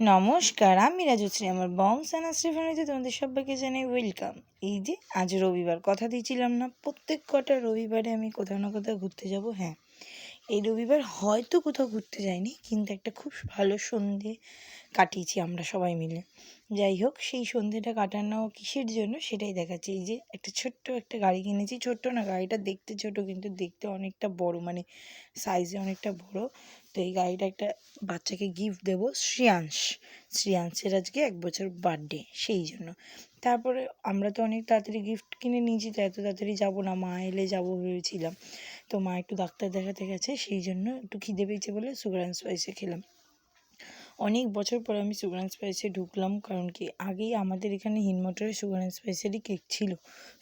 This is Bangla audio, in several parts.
নমস্কার, আমি রাজশ্রী আমার বংশ অ্যানাশ্রী ফ্যামিলিতে তোমাদের সবাইকে জানাই ওয়েলকাম এই যে, আজ রবিবার, কথা দিয়েছিলাম না, প্রত্যেক কটা রবিবারে আমি কোথাও না কোথাও ঘুরতে যাব হ্যাঁ। এই রবিবার হয়তো কোথাও ঘুরতে যাইনি, কিন্তু একটা খুব ভালো সন্ধে কাটিয়েছি আমরা সবাই মিলে। যাই হোক, সেই সন্ধেটা কাটানো কিসের জন্য সেটাই দেখাচ্ছি। এই যে, একটা ছোট্ট একটা গাড়ি কিনেছি, ছোট্ট না, গাড়িটা দেখতে ছোট, কিন্তু দেখতে অনেকটা বড় মানে সাইজে অনেকটা বড়। তো এই গাড়িটা একটা বাচ্চাকে গিফট দেবো, শ্রেয়াংশ। শ্রেয়াংশের আজকে এক বছর বার্থডে সেই জন্য। তারপরে আমরা তো অনেক তাড়াতাড়ি গিফট কিনে নিয়েছি, তো এত তাড়াতাড়ি যাব না, মা এলে যাব ভেবেছিলাম। তো মা একটু ডাক্তার দেখাতে গেছে, সেই জন্য একটু খিদে পেয়েছে বলে সুগার অ্যান্ড স্পাইসে খেলাম। অনেক বছর পরে আমি সুগার অ্যান্ড স্পাইসে ঢুকলাম, কারণ কি আগেই আমাদের এখানে হিনমোটরে সুগার অ্যান্ড স্পাইসেরই কেক ছিল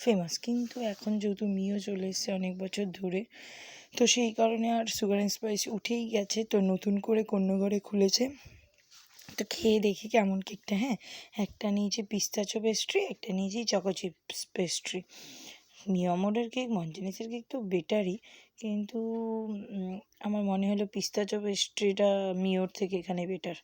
ফেমাস কিন্তু এখন যেহেতু মিও চলে এসছে অনেক বছর ধরে, তো সেই কারণে আর সুগার অ্যান্ড স্পাইস উঠেই গেছে, তো নতুন করে ঘরে খুলেছে। তো খেয়ে দেখি কেমন কেকটা হ্যাঁ? একটা নিয়েছি পিস্তাচো পেস্ট্রি একটা নিয়েছি চকো চিপস পেস্ট্রি মিয়ামোরের কেক মঞ্জেনিসের কেক তো বেটারই। কিন্তু আমার মনে হলো পিস্তাচো পেস্ট্রিটা মিওর থেকে এখানে বেটার।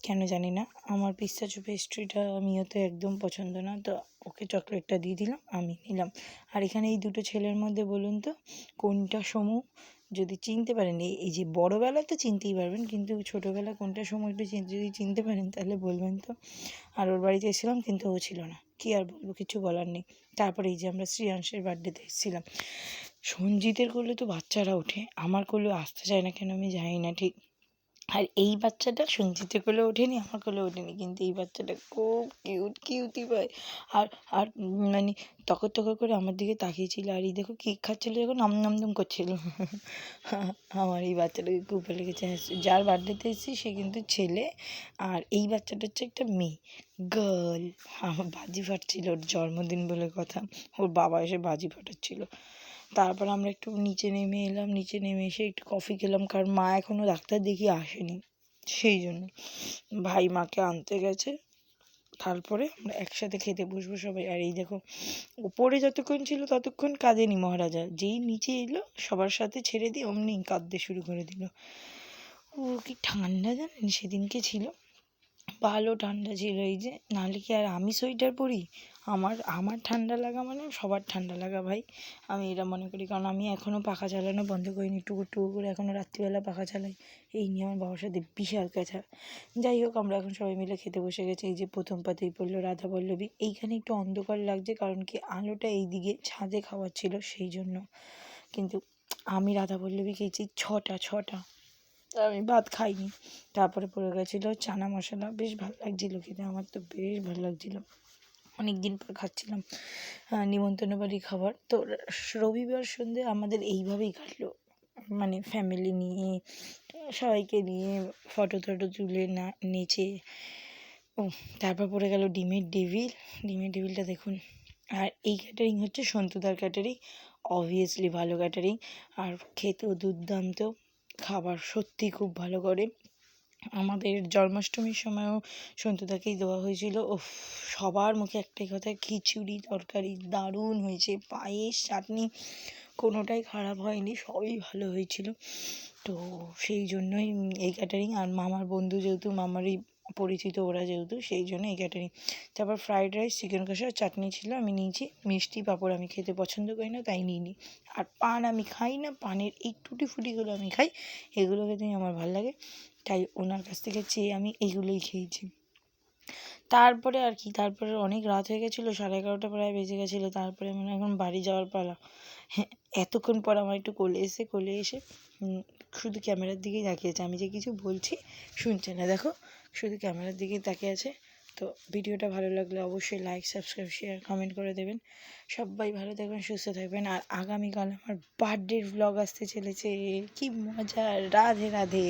কেন জানি না। আমার পিস্তাচো পেস্ট্রিটা মিওতে একদম পছন্দ না। তো ওকে চকলেটটা দিয়ে দিলাম, আমি নিলাম। আর এখানে এই দুটো ছেলের মধ্যে বলুন তো, কোনটা সমু? যদি চিনতে পারেন, এই যে বড়োবেলা তো চিনতেই পারবেন, কিন্তু ছোটোবেলা কোনটা সময়টা একটু যদি চিনতে পারেন তাহলে বলবেন তো। আর ওর বাড়িতে এসেছিলাম, কিন্তু ও ছিল না। কি আর বলব, কিছু বলার নেই। তারপরে এই যে আমরা শ্রীয়াংশের বার্থডেতে এসেছিলাম। সঞ্জিতের করলে তো বাচ্চারা ওঠে, আমার করলেও আসতে চায় না কেন আমি জানি না, ঠিক? আর এই বাচ্চাটা সঞ্জিতের কোলে ওঠেনি, আমার কোলে ওঠেনি। কিন্তু এই বাচ্চাটা খুব কিউট কিউটি পায় আর আর মানে তকর তকর করে আমার দিকে তাকিয়েছিল। আর এই দেখো কেক খাচ্ছিলো যখন নম নম করছিল। আমার এই বাচ্চাটাকে খুব ভালো লেগেছে। যার বার্থডেতে এসেছি, সে কিন্তু ছেলে। আর এই বাচ্চাটা হচ্ছে একটা মেয়ে গার্ল আমার বাজি ফাটছিল ওর জন্মদিন বলে কথা। ওর বাবা এসে বাজি ফাটাচ্ছিল। তারপর আমরা একটু নিচে নেমে এলাম, নিচে নেমে এসে একটু কফি খেলাম, কারণ মা এখনও ডাক্তার দেখিয়ে আসেনি। সেই জন্য ভাই মাকে আনতে গেছে। তারপরে আমরা একসাথে খেতে বসবো সবাই। আর এই দেখো, ওপরে যতক্ষণ ছিল ততক্ষণ কাঁদেনি মহারাজা। যেই নিচে এলো, সবার সাথে ছেড়ে দিয়ে অমনি কাঁদতে শুরু করে দিল। ও কি ঠান্ডা জানেন? সেদিনকে ছিল। ভালো ঠান্ডা ছিল, এই যে নাহলে কি আর আমি সোয়েটার পরি? আমার আমার ঠান্ডা লাগা মানে সবার ঠান্ডা লাগা ভাই। আমি এটা মনে করি, কারণ আমি এখনও পাখা চালানো বন্ধ করিনি টুকু টুকু করে এখনও রাত্রিবেলা পাখা চালাই। এই নিয়ে আমার বাবার সাথে বিশাল কাছা যাই হোক, আমরা এখন সবাই মিলে খেতে বসে গেছি, এই যে প্রথম পাতেই পড়ল রাধা পল্লবী। এইখানে একটু অন্ধকার লাগছে, কারণ কি আলোটা এই দিকে ছাদে খাওয়াচ্ছিল, সেই জন্য। কিন্তু আমি রাধা পল্লবী খেয়েছি ছটা ছটা। আমি ভাত খাইনি। তারপরে পড়ে গেছিল চানা মশলা। বেশ ভালো লাগছিল খেতে। আমার তো বেশ ভালো লাগছিল। অনেক দিন পর খাচ্ছিলাম নিমন্ত্রণ বাড়ি খাবার। তো রবিবার সন্ধে আমাদের এইভাবেই কাটলো। মানে ফ্যামিলি নিয়ে, সবাইকে নিয়ে ফটো টটো তুলে না, নেচে। ও তারপর পড়ে গেল ডিমের ডেভিল ডিমের ডেভিলটা দেখুন। আর এই ক্যাটারিং হচ্ছে সন্তুদার ক্যাটারিং অবভিয়াসলি ভালো ক্যাটারিং আর খেতেও দুর্দান্ত। খাবার সত্যি খুব ভালো করে। আমাদের জন্মাষ্টমীর সময়ও সন্তুদাকেই দেওয়া হয়েছিল। ও সবার মুখে একটাই কথা, খিচুড়ি, তরকারি দারুণ হয়েছে। পায়েস, চাটনি কোনোটাই খারাপ হয়নি, সবই ভালো হয়েছিল। তো সেই জন্যই এই ক্যাটারিং আর মামার বন্ধু যেহেতু মামারই পরিচিত ওরা যেহেতু, সেই জন্য এই ক্যাটারিং তারপর ফ্রাইড রাইস চিকেন কষা চাটনি ছিল, আমি নিয়েছি। মিষ্টি পাঁপড় আমি খেতে পছন্দ করি না, তাই নিইনি। আর পান আমি খাই না, পানের এই টুটি ফুটিগুলো আমি খাই, এগুলো খেতেই আমার ভালো লাগে। তাই ওনার কাছ থেকে চেয়ে আমি এইগুলোই খেয়েছি। তারপরে আর কি, তারপরে অনেক রাত হয়ে গেছিল, সাড়ে এগারোটা প্রায় বেজে গেছিল, তারপরে মানে এখন বাড়ি যাওয়ার পালা। হ্যাঁ এতক্ষণ পর আমার একটু কোলে এসে কোলে এসে শুধু ক্যামেরার দিকেই তাকিয়েছে আমি যে কিছু বলছি, শুনছে না, দেখো। শুধু ক্যামেরার দিকেই তাকিয়ে আছে। তো ভিডিওটা ভালো লাগলে অবশ্যই লাইক সাবস্ক্রাইব শেয়ার কমেন্ট করে দেবেন। সবাই ভালো থাকবেন, সুস্থ থাকবেন। আর আগামীকাল আমার বার্থডের ব্লগ আসতে চলেছে। কি মজা! রাধে রাধে!